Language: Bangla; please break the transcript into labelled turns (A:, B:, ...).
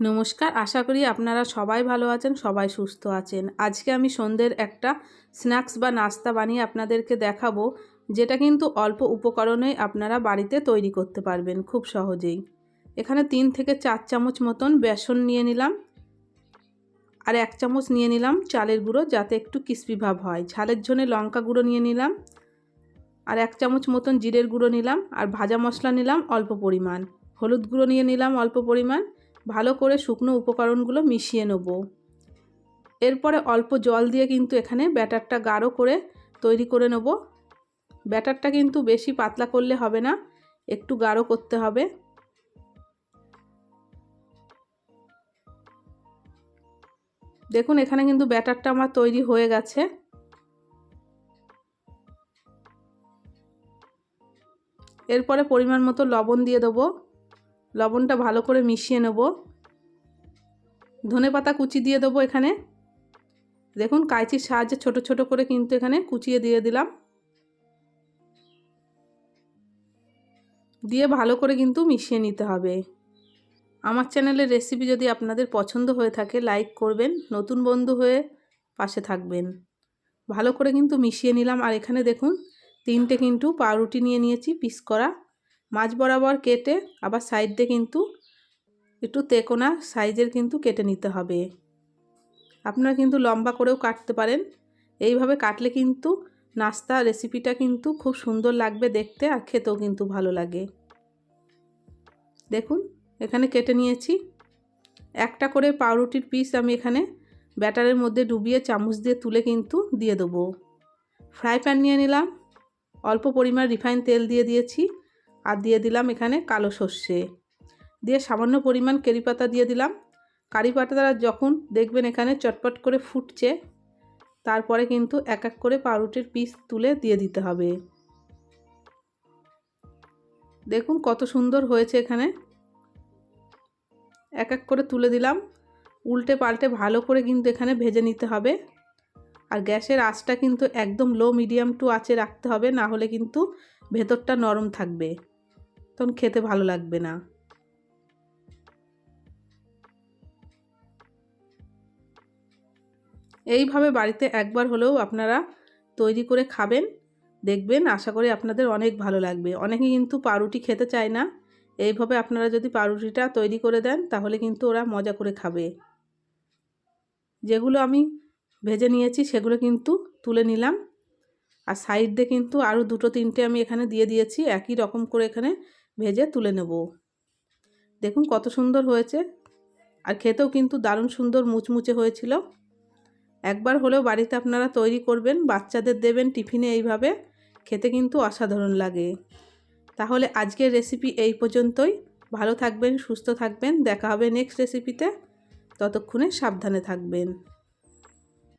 A: নমস্কার, আশা করি আপনারা সবাই ভালো আছেন, সবাই সুস্থ আছেন। আজকে আমি সন্ধ্যের একটা স্ন্যাক্স বা নাস্তা বানিয়ে আপনাদেরকে দেখাবো, যেটা কিন্তু অল্প উপকরণে আপনারা বাড়িতে তৈরি করতে পারবেন খুব সহজেই। এখানে তিন থেকে চার চামচ মতন বেসন নিয়ে নিলাম আর এক চামচ নিয়ে নিলাম চালের গুঁড়ো, যাতে একটু ক্রিস্পি ভাব হয়। ঝালের জন্য লঙ্কা গুঁড়ো নিয়ে নিলাম আর এক চামচ মতন জিরের গুঁড়ো নিলাম আর ভাজা মশলা নিলাম অল্প পরিমাণ। হলুদ গুঁড়ো নিয়ে নিলাম অল্প পরিমাণ ভালো করে শুকনো উপকরণগুলো মিশিয়ে নেব। এরপরে অল্প জল দিয়ে কিন্তু এখানে ব্যাটারটা গাঢ় করে তৈরি করে নেব। ব্যাটারটা কিন্তু বেশি পাতলা করলে হবে না, একটু গাঢ় করতে হবে। দেখুন, এখানে কিন্তু ব্যাটারটা আমার তৈরি হয়ে গেছে। এরপরে পরিমাণ মতো লবণ দিয়ে দেবো। লবণটা ভালো করে মিশিয়ে নেব। ধনে পাতা কুচি দিয়ে দেবো এখানে। দেখুন, কাঁচির সাহায্যে ছোট ছোট করে কিন্তু এখানে কুচিয়ে দিয়ে দিলাম। দিয়ে ভালো করে কিন্তু মিশিয়ে নিতে হবে। আমার চ্যানেলের রেসিপি যদি আপনাদের পছন্দ হয়ে থাকে, লাইক করবেন, নতুন বন্ধু হয়ে পাশে থাকবেন। ভালো করে কিন্তু মিশিয়ে নিলাম। আর এখানে দেখুন, তিনটে কিন্তু পাউরুটি নিয়ে নিয়েছি, পিস করা। মাছ বরাবর কেটে, আবার সাইড দিয়ে কিন্তু একটু তেকোনা সাইজের কিন্তু কেটে নিতে হবে। আপনারা কিন্তু লম্বা করেও কাটতে পারেন। এইভাবে কাটলে কিন্তু নাস্তা রেসিপিটা কিন্তু খুব সুন্দর লাগবে দেখতে আর খেতেও কিন্তু ভালো লাগে। দেখুন, এখানে কেটে নিয়েছি। একটা করে পাউরুটির পিস আমি এখানে ব্যাটারের মধ্যে ডুবিয়ে চামচ দিয়ে তুলে কিন্তু দিয়ে দেবো। ফ্রাই প্যান নিয়ে নিলাম। অল্প পরিমাণ রিফাইন তেল দিয়ে দিয়েছি। আর দিয়ে দিলাম এখানে কালো সর্ষে। দিয়ে সামান্য পরিমাণ কেরি পাতা দিয়ে দিলাম। কারি পাতা যখন দেখবেন এখানে চটপট করে ফুটছে, তারপরে কিন্তু এক এক করে পাউরুটির পিস তুলে দিয়ে দিতে হবে। দেখুন কত সুন্দর হয়েছে এখানে। এক এক করে তুলে দিলাম। উল্টে পাল্টে ভালো করে কিন্তু এখানে ভেজে নিতে হবে। আর গ্যাসের আঁচটা কিন্তু একদম লো মিডিয়াম টু আঁচে রাখতে হবে, না হলে কিন্তু ভেতরটা নরম থাকবে। তখন খেতে ভালো লাগবে না। এইভাবে বাড়িতে একবার হলেও আপনারা তৈরি করে খাবেন, দেখবেন, আশা করি আপনাদের অনেক ভালো লাগবে। অনেকে কিন্তু পাউরুটি খেতে চায় না। এইভাবে আপনারা যদি পাউরুটিটা তৈরি করে দেন, তাহলে কিন্তু ওরা মজা করে খাবে। যেগুলো আমি ভেজে নিয়েছি, সেগুলো কিন্তু তুলে নিলাম। আর সাইড দিয়ে কিন্তু আরও দুটো, তিনটে আমি এখানে দিয়ে দিয়েছি। একই রকম করে এখানে ভেজে তুলে নেব। দেখুন কত সুন্দর হয়েছে। আর খেতেও কিন্তু দারুণ সুন্দর মুচমুচে হয়েছিল। একবার হলেও বাড়িতে আপনারা তৈরি করবেন, বাচ্চাদের দেবেন টিফিনে এইভাবে, খেতে কিন্তু অসাধারণ লাগে। তাহলে আজকের রেসিপি এই পর্যন্তই। ভালো থাকবেন, সুস্থ থাকবেন। দেখা হবে নেক্সট রেসিপিতে ততক্ষণে সাবধানে থাকবেন।